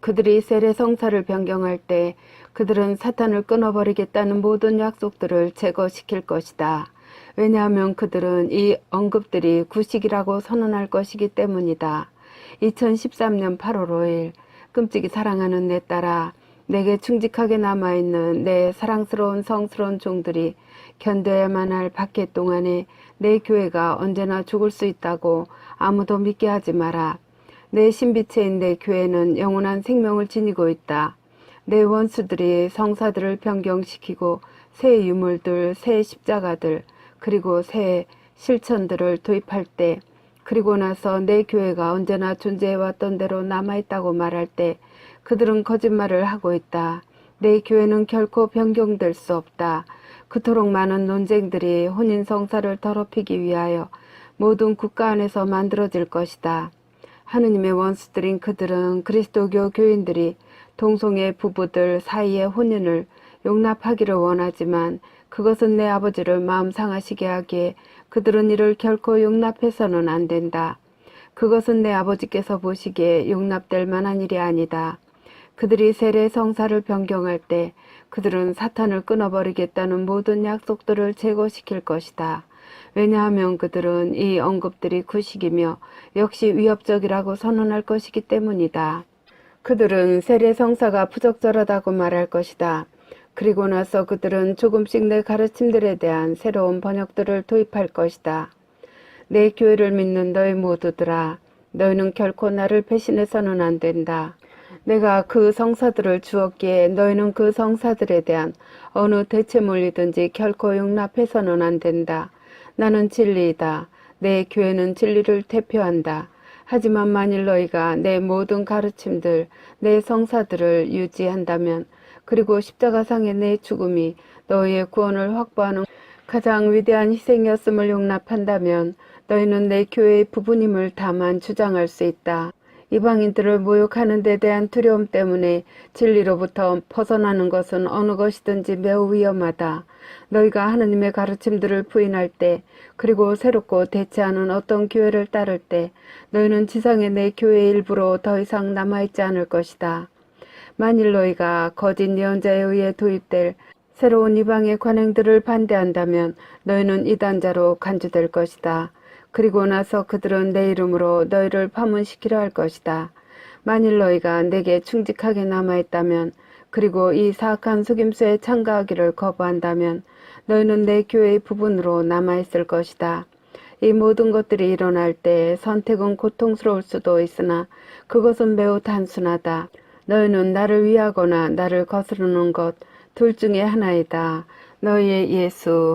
그들이 세례 성사를 변경할 때 그들은 사탄을 끊어버리겠다는 모든 약속들을 제거시킬 것이다. 왜냐하면 그들은 이 언급들이 구식이라고 선언할 것이기 때문이다. 2013년 8월 5일 끔찍이 사랑하는 내 딸아 내게 충직하게 남아있는 내 사랑스러운 성스러운 종들이 견뎌야만 할 박해 동안에 내 교회가 언제나 죽을 수 있다고 아무도 믿게 하지 마라. 내 신비체인 내 교회는 영원한 생명을 지니고 있다. 내 원수들이 성사들을 변경시키고 새 유물들, 새 십자가들, 그리고 새 실천들을 도입할 때, 그리고 나서 내 교회가 언제나 존재해왔던 대로 남아있다고 말할 때, 그들은 거짓말을 하고 있다. 내 교회는 결코 변경될 수 없다. 그토록 많은 논쟁들이 혼인 성사를 더럽히기 위하여 모든 국가 안에서 만들어질 것이다. 하느님의 원수들인 그들은 그리스도교 교인들이 동성애 부부들 사이의 혼인을 용납하기를 원하지만 그것은 내 아버지를 마음 상하시게 하기에 그들은 이를 결코 용납해서는 안 된다. 그것은 내 아버지께서 보시기에 용납될 만한 일이 아니다. 그들이 세례 성사를 변경할 때 그들은 사탄을 끊어버리겠다는 모든 약속들을 제거시킬 것이다. 왜냐하면 그들은 이 언급들이 구식이며 역시 위협적이라고 선언할 것이기 때문이다. 그들은 세례 성사가 부적절하다고 말할 것이다. 그리고 나서 그들은 조금씩 내 가르침들에 대한 새로운 번역들을 도입할 것이다. 내 교회를 믿는 너희 모두들아, 너희는 결코 나를 배신해서는 안 된다. 내가 그 성사들을 주었기에 너희는 그 성사들에 대한 어느 대체물이든지 결코 용납해서는 안 된다. 나는 진리이다. 내 교회는 진리를 대표한다. 하지만 만일 너희가 내 모든 가르침들, 내 성사들을 유지한다면, 그리고 십자가상의 내 죽음이 너희의 구원을 확보하는 가장 위대한 희생이었음을 용납한다면, 너희는 내 교회의 부부임을 다만 주장할 수 있다. 이방인들을 모욕하는 데 대한 두려움 때문에 진리로부터 벗어나는 것은 어느 것이든지 매우 위험하다. 너희가 하느님의 가르침들을 부인할 때, 그리고 새롭고 대체하는 어떤 교회를 따를 때, 너희는 지상의 내 교회의 일부로 더 이상 남아있지 않을 것이다. 만일 너희가 거짓 예언자에 의해 도입될 새로운 이방의 관행들을 반대한다면 너희는 이단자로 간주될 것이다. 그리고 나서 그들은 내 이름으로 너희를 파문시키려 할 것이다. 만일 너희가 내게 충직하게 남아있다면, 그리고 이 사악한 속임수에 참가하기를 거부한다면, 너희는 내 교회의 부분으로 남아있을 것이다. 이 모든 것들이 일어날 때 선택은 고통스러울 수도 있으나 그것은 매우 단순하다. 너희는 나를 위하거나 나를 거스르는 것 둘 중에 하나이다. 너희의 예수.